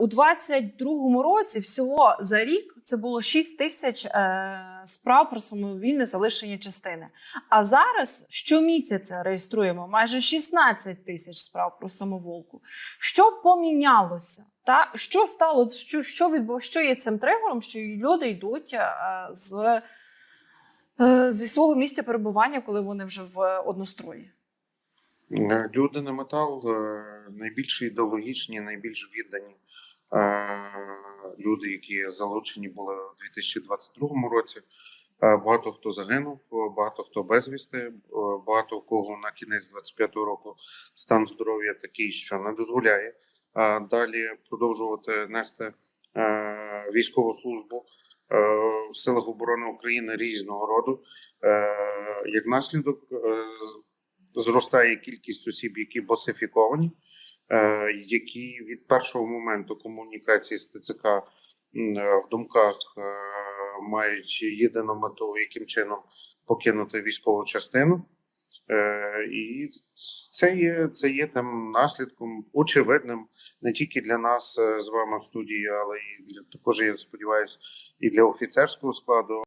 У 22-му році всього за рік це було 6 тисяч е, справ про самовільне залишення частини. А зараз щомісяця реєструємо майже 16 тисяч справ про самоволку. Що помінялося? Та що стало? Що, що відбув, що є цим тригером, що люди йдуть е, з, е, зі свого місця перебування, коли вони вже в однострої? Е, Люди на метал е, найбільш ідеологічні, найбільш віддані е, люди, які залучені були у 2022 році. Багато хто загинув, багато хто безвісти, багато кого на кінець 25-го року стан здоров'я такий, що не дозволяє далі продовжувати нести військову службу в силах оборони України різного роду. Як наслідок, зростає кількість осіб, які босифіковані, е, які від першого моменту комунікації з ТЦК в думках е, мають єдину мету, яким чином покинути військову частину. Е, І це є, це є тим наслідком очевидним не тільки для нас з вами в студії, але і для також я сподіваюся, і для офіцерського складу.